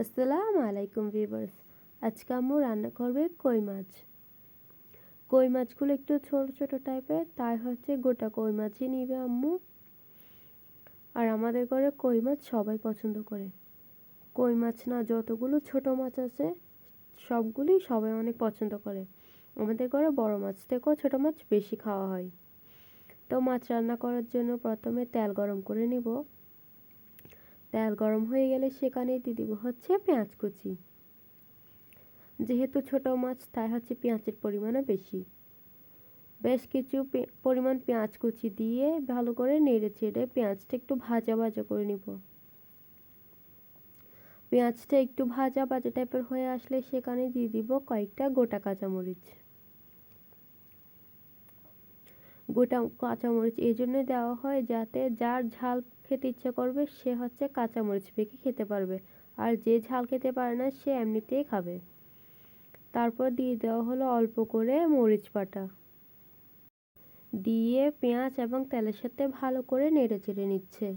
আসসালামু আলাইকুম ভিউয়ার্স। আজকে আম্মু রান্না করবে কই মাছ। কই মাছগুলো একটু ছোট ছোট টাইপের, তাই হচ্ছে গোটা কই মাছই নিবে আম্মু। আর আমাদের ঘরে কই মাছ সবাই পছন্দ করে। কই মাছ না যতগুলো ছোট মাছ আছে, সবগুলোই সবাই অনেক পছন্দ করে। আমাদের ঘরে বড় মাছ থেকেও ছোট মাছ বেশি খাওয়া হয়। তো মাছ রান্না করার জন্য প্রথমে তেল গরম করে নিব। তেল গরম হয়ে গেলে সেখানে দিয়ে দিব হচ্ছে পেঁয়াজ কুচি। যেহেতু ছোট মাছ, তাই হচ্ছে পেঁয়াজের পরিমাণও বেশি। বেশ কিছু পরিমাণ পেঁয়াজ কুচি দিয়ে ভালো করে নেড়ে চেড়ে পেঁয়াজটা একটু ভাজা ভাজা করে নিব। পেঁয়াজটা একটু ভাজা ভাজা টাইপের হয়ে আসলে সেখানে দিয়ে দিব কয়েকটা গোটা কাঁচামরিচ। গোটা কাঁচামরিচ এই জন্য দেওয়া হয় যাতে যার ঝাল খেতে ইচ্ছা করবে, সে হচ্ছে কাঁচামরিচ পেকে খেতে পারবে। আর যে ঝাল খেতে পারে না, সে এমনিতেই খাবে। তারপর দিয়ে দেওয়া হলো অল্প করে মরিচ পাটা দিয়ে পেঁয়াজ এবং তেলের সাথে ভালো করে নেড়ে চেড়ে নিচ্ছে।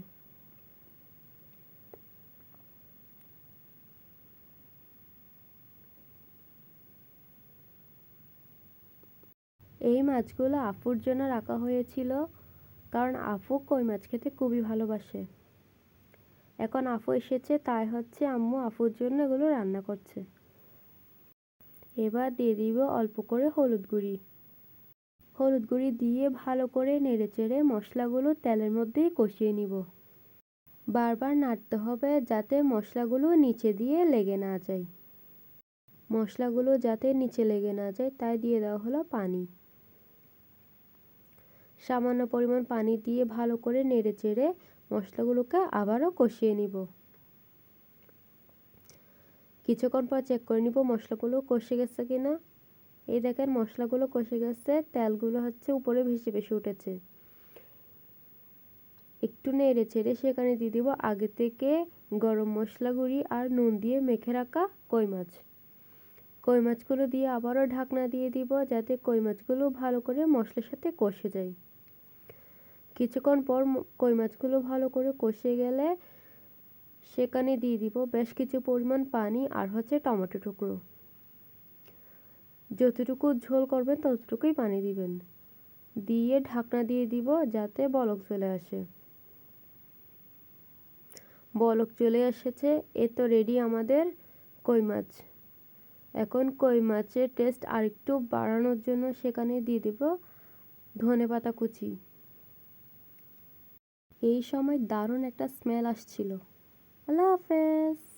এই মাছগুলো আফুর জন্য রাখা হয়েছিল, কারণ আফু কই মাছ খেতে খুবই ভালোবাসে। এখন আফু এসেছে, তাই হচ্ছে আম্মু আফুর জন্য এগুলো রান্না করছে। এবার দিয়ে দিব অল্প করে হলুদ গুঁড়ি। হলুদ গুঁড়ি দিয়ে ভালো করে নেড়ে চেড়ে মশলাগুলো তেলের মধ্যেই কষিয়ে নিব। বারবার নাড়তে হবে যাতে মশলাগুলো নিচে দিয়ে লেগে না যায়। মশলাগুলো যাতে নিচে লেগে না যায়, তাই দিয়ে দেওয়া হলো পানি। সামান্য পরিমাণ পানি দিয়ে ভালো করে নেড়ে চেড়ে মশলাগুলোকে আবারও কষিয়ে নিব। কিছুক্ষণ পর চেক করে নিব মশলাগুলো কষে গেছে কিনা। এই দেখেন মশলাগুলো কষে গেছে, তেলগুলো হচ্ছে উপরে ভেসে ভেসে উঠেছে। একটু নেড়ে চেড়ে সেখানে দিয়ে দিব আগে থেকে গরম মশলা গুঁড়ি আর নুন দিয়ে মেখে রাখা কই মাছ। কই মাছগুলো দিয়ে আবারও ঢাকনা দিয়ে দিব যাতে কই মাছগুলো ভালো করে মশলার সাথে কষে যায়। কিছুক্ষণ পর কই মাছগুলো ভালো করে কষে গেলে সেখানে দিয়ে দিব বেশ কিছু পরিমাণ পানি আর হচ্ছে টমেটো টুকরো। যতটুকু ঝোল করবেন ততটুকুই পানি দিবেন। দিয়ে ঢাকনা দিয়ে দিব যাতে বলক চলে আসে। বলক চলে এসেছে, এ তো রেডি আমাদের কই মাছ। এখন কই মাছের টেস্ট আরেকটু বাড়ানোর জন্য সেখানে দিয়ে দিব ধনে পাতা কুচি। এই সময় দারুণ একটা স্মেল আসছিল। আল্লাহ হাফেজ।